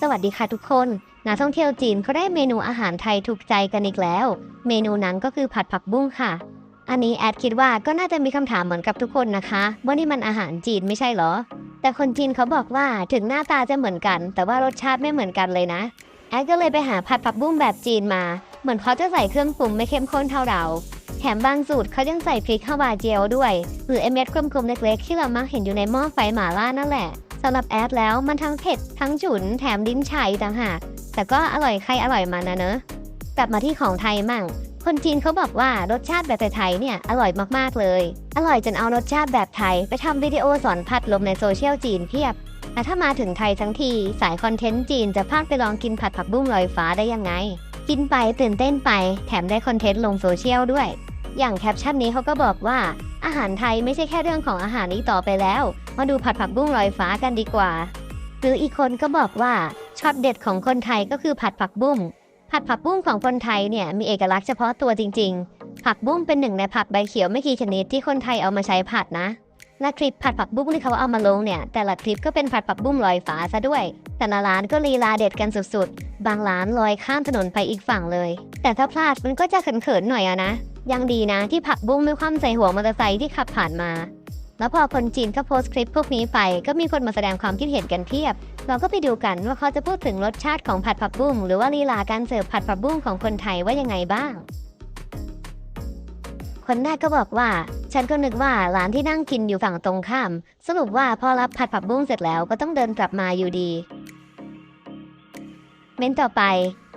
สวัสดีค่ะทุกคนนักท่องเที่ยวจีนเขาได้เมนูอาหารไทยถูกใจกันอีกแล้ว เมนูนั้นก็คือผัดผักบุ้งค่ะ อันนี้แอดคิดว่าก็น่าจะมีคำถามเหมือนกับทุกคนนะคะว่านี่มันอาหารจีนไม่ใช่เหรอ แต่คนจีนเขาบอกว่าถึงหน้าตาจะเหมือนกัน แต่ว่ารสชาติไม่เหมือนกันเลยนะ แอดก็เลยไปหาผัดผักบุ้งแบบจีนมา เหมือนเขาจะใส่เครื่องปรุงไม่เข้มข้นเท่าเรา แถมบางสูตรเขายังใส่พริกข้าวบาเจียวด้วย หรือไอเม็ดกลมๆเล็กๆที่เรามักเห็นอยู่ในหม้อไฟหม่าล่านั่นแหละ สำหรับแอดแล้วมันทั้งเผ็ดทั้งฉุนแถมลิ้นชายต่างหากแต่ก็อร่อยใครอร่อยมันนะเนอะกลับมาที่ของไทยมั่ง คนจีนเขาบอกว่ารสชาติแบบไทยเนี่ยอร่อยมากๆเลย อร่อยจนเอารสชาติแบบไทย ไปทำวิดีโอสอนพัดลมในโซเชียลจีนเพียบแต่ถ้ามาถึงไทยทั้งทีสายคอนเทนต์จีนจะพลาดไปลองกินผัดผักบุ้งลอยฟ้าได้ยังไง กินไปตื่นเต้นไปแถมได้คอนเทนต์ลงโซเชียลด้วย อย่างแคปชั่นนี้เขาก็บอกว่า อาหารไทยไม่ใช่แค่เรื่องของอาหารนี้ต่อไปแล้ว มาดูผัดผักบุ้งลอยฟ้ากันดีกว่า หรืออีกคนก็บอกว่าช็อตเด็ดของคนไทยก็คือผัดผักบุ้ง ผัดผักบุ้งของคนไทยเนี่ยมีเอกลักษณ์เฉพาะตัวจริง ๆ ผักบุ้งเป็นหนึ่งในผักใบเขียวไม่กี่ชนิดที่คนไทยเอามาใช้ผัดนะ และคลิปผัดผักบุ้งที่เขาเอามาลงเนี่ยแต่ละคลิปก็เป็นผัดผักบุ้งลอยฟ้าซะด้วย แต่ละร้านก็ลีลาเด็ดกันสุดๆ บางร้านลอยข้ามถนนไปอีกฝั่งเลย แต่ถ้าพลาดมันก็จะเขินๆหน่อยอะนะ ยังดีนะที่ผักบุ้งไม่คว่ำใส่หัวมอเตอร์ไซค์ที่ขับผ่านมา แล้วพอคนจีนก็โพสต์คลิปพวกนี้ไปก็มีคนมาแสดงความคิดเห็นกันเพียบ เราก็ไปดูกันว่าเขาจะพูดถึงรสชาติของผัดผักบุ้งหรือว่าลีลาการเสิร์ฟผัดผักบุ้งของคนไทยว่ายังไงบ้างคนแรกก็บอกว่า ฉันก็นึกว่าร้านที่นั่งกินอยู่ฝั่งตรงข้าม สรุปว่าพอรับผัดผักบุ้งเสร็จแล้วก็ต้องเดินกลับมาอยู่ดี เม้นต่อไป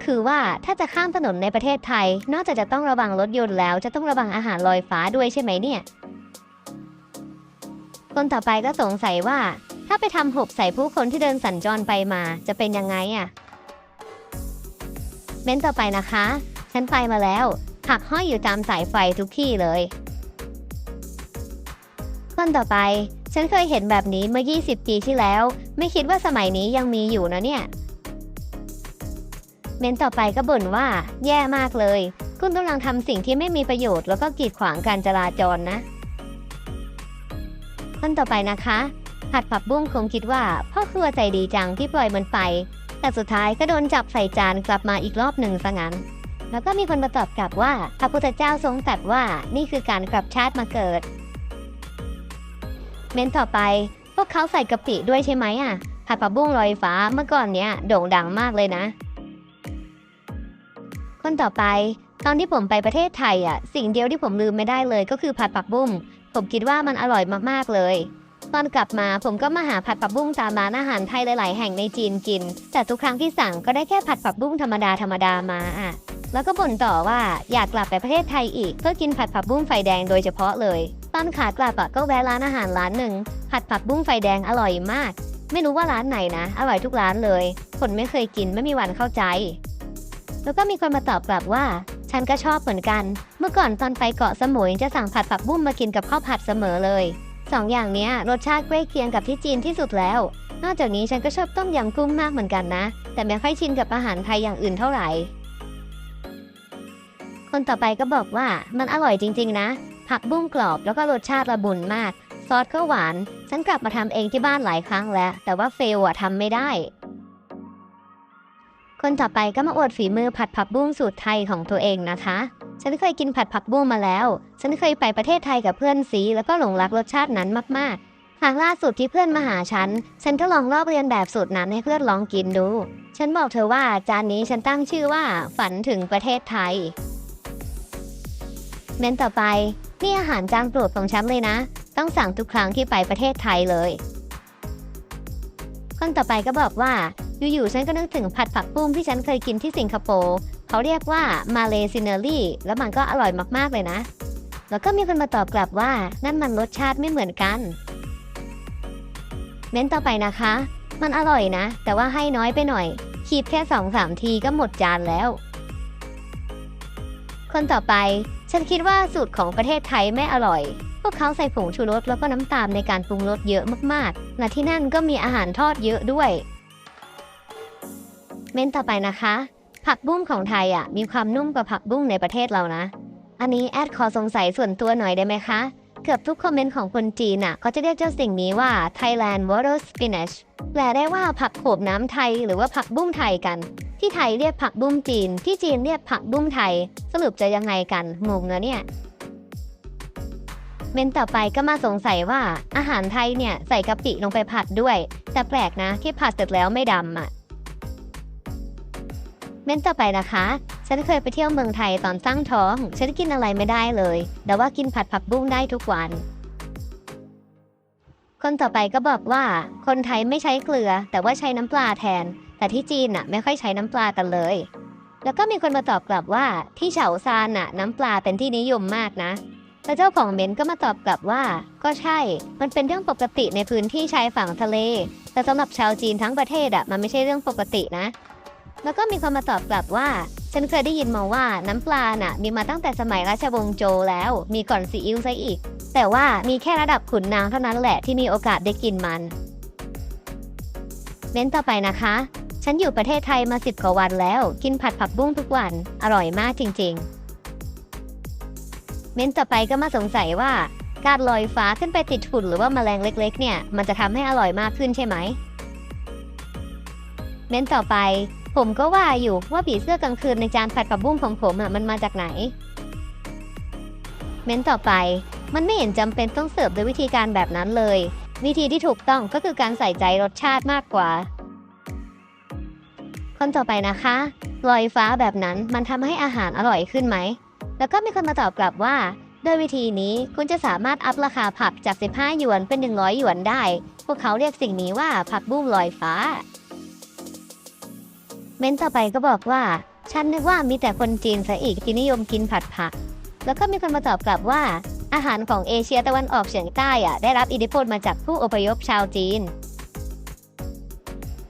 คือว่าถ้าจะข้ามถนนในประเทศไทย นอกจากจะต้องระวังรถยนต์แล้ว จะต้องระวังอาหารลอยฟ้าด้วยใช่ไหมเนี่ย คนต่อไปก็สงสัยว่า ถ้าไปทำหบใส่ผู้คนที่เดินสัญจรไปมาจะเป็นยังไงอะเม้นต่อไปนะคะ ฉันไปมาแล้วผักห้อยอยู่ตามสายไฟทุกที่เลย คนต่อไป ฉันเคยเห็นแบบนี้เมื่อ 20 ปีที่แล้ว ไม่คิดว่าสมัยนี้ยังมีอยู่นะเนี่ย เมนต่อไปก็บ่นว่า แย่มากเลย คุณกำลังทำสิ่งที่ไม่มีประโยชน์แล้วก็กีดขวางการจราจรนะคนต่อไปนะคะผัดผักบุ้งคงคิดว่าพ่อครัวใจดีจังที่ปล่อยมันไป แต่สุดท้ายก็โดนจับใส่จานกลับมาอีกรอบหนึ่งซะงั้น แล้วก็มีคนมาตอบกลับว่าพระพุทธเจ้าทรงตรัสว่านี่คือการกลับชาติมาเกิด เมนต่อไป พวกเขาใส่กะปิด้วยใช่ไหมอะผัดผักบุ้งลอยฟ้าเมื่อก่อนเนี้ยโด่งดังมากเลยนะ คนต่อไป ตอนที่ผมไปประเทศไทยอะ สิ่งเดียวที่ผมลืมไม่ได้เลยก็คือผัดผักบุ้งผมคิดว่ามันอร่อยมากๆเลย ตอนกลับมาผมก็มาหาผัดผักบุ้งตามร้านอาหารไทยหลาย ๆ แห่งในจีนกิน แต่ทุกครั้งที่สั่งก็ได้แค่ผัดผักบุ้งธรรมดาธรรมดามาอะแล้วก็บ่นต่อว่าอยากกลับไปประเทศไทยอีก เพื่อกินผัดผักบุ้งไฟแดงโดยเฉพาะเลยตอนขากลับอะก็แวะร้านอาหารร้านหนึ่งผัดผักบุ้งไฟแดงอร่อยมาก ไม่รู้ว่าร้านไหนนะ อร่อยทุกร้านเลย คนไม่เคยกินไม่มีวันเข้าใจ แล้วก็มีคนมาตอบกลับว่า ฉันก็ชอบเหมือนกัน เมื่อก่อนตอนไปเกาะสมุยจะสั่งผัดผักบุ้งมากินกับข้าวผัดเสมอเลยสองอย่างนี้รสชาติใกล้เคียงกับที่จีนที่สุดแล้ว นอกจากนี้ฉันก็ชอบต้มยำกุ้งมากเหมือนกันนะ แต่ไม่ค่อยชินกับอาหารไทยอย่างอื่นเท่าไหร่ คนต่อไปก็บอกว่ามันอร่อยจริง ๆ นะ ผักบุ้งกรอบแล้วก็รสชาติละมุนมาก ซอสก็หวาน ฉันกลับมาทำเองที่บ้านหลายครั้งแล้ว แต่ว่าเฟลอะทำไม่ได้ คนต่อไปก็มาอวดฝีมือผัดผักบุ้งสูตรไทยของตัวเองนะคะ ฉันเคยกินผัดผักบุ้งมาแล้ว ฉันเคยไปประเทศไทยกับเพื่อนซีแล้วก็หลงรักรสชาตินั้นมากๆครั้งล่าสุดที่เพื่อนมาหาฉัน ฉันก็ลองลอกเรียนแบบสูตรนั้นให้เพื่อนลองกินดู ฉันบอกเธอว่าจานนี้ฉันตั้งชื่อว่า ฝันถึงประเทศไทย เมนต่อไปนี่อาหารจานโปรดของฉันเลยนะ ต้องสั่งทุกครั้งที่ไปประเทศไทยเลยคนต่อไปก็บอกว่า อยู่ๆฉันก็นึกถึงผัดผักบุ้งที่ฉันเคยกินที่สิงคโปร์เขาเรียกว่ามาเลซินเนอรี่แล้วมันก็อร่อยมากๆเลยนะ แล้วก็มีคนมาตอบกลับว่านั่นมันรสชาติไม่เหมือนกัน เม้นต่อไปนะคะ มันอร่อยนะ แต่ว่าให้น้อยไปหน่อยคีบแค่สองสามทีก็หมดจานแล้ว คนต่อไปฉันคิดว่าสูตรของประเทศไทยไม่อร่อย พวกเขาใส่ผงชูรสแล้วก็น้ำตาลในการปรุงรสเยอะมากๆ และที่นั่นก็มีอาหารทอดเยอะด้วย เมนต่อไปนะคะ ผักบุ้งของไทยอะมีความนุ่มกว่าผักบุ้งในประเทศเรานะ อันนี้แอดขอสงสัยส่วนตัวหน่อยได้ไหมคะ เกือบทุกคอมเมนต์ของคนจีนน่ะเขาจะเรียกเจ้าสิ่งนี้ว่า Thailand water spinach แปลได้ว่าผักโขมน้ำไทยหรือว่าผักบุ้งไทยกัน ที่ไทยเรียกผักบุ้งจีน ที่จีนเรียกผักบุ้งไทย สรุปจะยังไงกันงงนะเนี่ยเมนต่อไปก็มาสงสัยว่าอาหารไทยเนี่ยใส่กะปิลงไปผัดด้วย แต่แปลกนะที่ผัดเสร็จแล้วไม่ดำอะ เมนต่อไปนะคะ ฉันเคยไปเที่ยวเมืองไทยตอนตั้งท้อง ฉันกินอะไรไม่ได้เลย แต่ว่ากินผัดผักบุ้งได้ทุกวัน คนต่อไปก็บอกว่า คนไทยไม่ใช้เกลือ แต่ว่าใช้น้ำปลาแทน แต่ที่จีนน่ะไม่ค่อยใช้น้ำปลากันเลย แล้วก็มีคนมาตอบกลับว่าที่เฉาซานน่ะน้ำปลาเป็นที่นิยมมากนะแล้วเจ้าของเบนซ์ก็มาตอบกลับว่า ก็ใช่ มันเป็นเรื่องปกติในพื้นที่ชายฝั่งทะเล แต่สำหรับชาวจีนทั้งประเทศอะมันไม่ใช่เรื่องปกตินะ แล้วก็มีคนมาตอบกลับว่า ฉันเคยได้ยินมาว่าน้ำปลาน่ะ มีมาตั้งแต่สมัยราชวงศ์โจแล้ว มีก่อนซีอิ๊วซะอีก แต่ว่ามีแค่ระดับขุนนางเท่านั้นแหละที่มีโอกาสได้กินมันเบนต่อไปนะคะ ฉันอยู่ประเทศไทยมาสิบกว่าวันแล้ว กินผัดผักบุ้งทุกวัน อร่อยมากจริง ๆ เมนต่อไปก็มาสงสัยว่าการลอยฟ้าขึ้นไปติดฝุ่นหรือว่าแมลงเล็ก ๆ เนี่ย มันจะทำให้อร่อยมากขึ้นใช่ไหม เมนต่อไป ผมก็ว่าอยู่ว่าผีเสื้อกลางคืนในจานผัดผักบุ้งของผมอะมันมาจากไหน เม้นต่อไปมันไม่เห็นจำเป็นต้องเสิร์ฟด้วยวิธีการแบบนั้นเลย วิธีที่ถูกต้องก็คือการใส่ใจรสชาติมากกว่า คนต่อไปนะคะลอยฟ้าแบบนั้นมันทำให้อาหารอร่อยขึ้นไหม แล้วก็มีคนมาตอบกลับว่าด้วยวิธีนี้คุณจะสามารถอัพราคาผักจาก 15 หยวนเป็น 100 หยวนได้ พวกเขาเรียกสิ่งนี้ว่าผักบุ้งลอยฟ้า เม้นต่อไปก็บอกว่า ฉันนึกว่ามีแต่คนจีนซะอีกที่นิยมกินผัดผัก แล้วก็มีคนมาตอบกลับว่า อาหารของเอเชียตะวันออกเฉียงใต้อะได้รับอิทธิพลมาจากผู้อพยพชาวจีน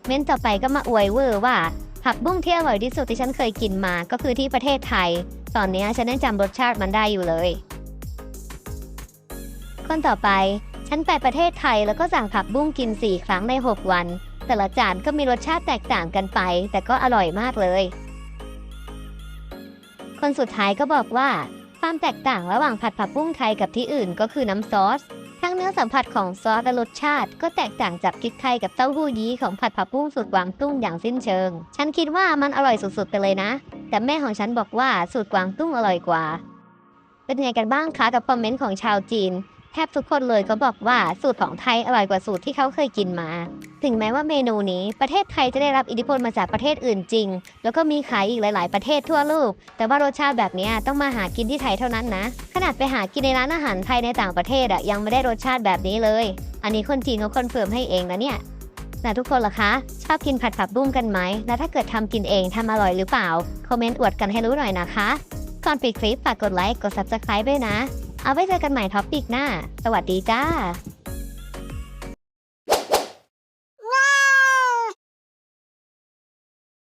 เม้นต่อไปก็มาอวยเวอร์ว่าผักบุ้งที่อร่อยที่สุดที่ฉันเคยกินมาก็คือที่ประเทศไทย ตอนนี้ฉันยังจำรสชาติมันได้อยู่เลย คนต่อไป ฉันไปประเทศไทยแล้วก็สั่งผักบุ้งกิน 4 ครั้งใน 6 วัน แต่ละจานก็มีรสชาติแตกต่างกันไป แต่ก็อร่อยมากเลย คนสุดท้ายก็บอกว่าความแตกต่างระหว่างผัดผักบุ้งไทยกับที่อื่นก็คือน้ำซอส ทั้งเนื้อสัมผัสของซอสและรสชาติ ก็แตกต่างจากพริกไทยกับเต้าหู้ยี้ของผัดผักบุ้งสูตรกวางตุ้งอย่างสิ้นเชิง ฉันคิดว่ามันอร่อยสุดๆไปเลยนะ แต่แม่ของฉันบอกว่าสูตรกวางตุ้งอร่อยกว่า เป็นไงกันบ้างคะกับคอมเมนต์ของชาวจีน แทบทุกคนเลยก็บอกว่าสูตรของไทยอร่อยกว่าสูตรที่เขาเคยกินมา ถึงแม้ว่าเมนูนี้ประเทศไทยจะได้รับอิทธิพลมาจากประเทศอื่นจริง แล้วก็มีขายอีกหลาย ๆ ประเทศทั่วโลก แต่ว่ารสชาติแบบนี้ต้องมาหากินที่ไทยเท่านั้นนะ ขนาดไปหากินในร้านอาหารไทยในต่างประเทศอะยังไม่ได้รสชาติแบบนี้เลย อันนี้คนจีนเขาคอนเฟิร์มให้เองนะเนี่ยนะทุกคนล่ะคะ ชอบกินผัดผักบุ้งกันไหม และถ้าเกิดทำกินเองทำอร่อยหรือเปล่า คอมเมนต์อวดกันให้รู้หน่อยนะคะ ก่อนปิดคลิปฝากกดไลค์ กด subscribe ด้วยนะ เอาไว้เจอกันใหม่ท็อปปิกหน้า สวัสดีจ้า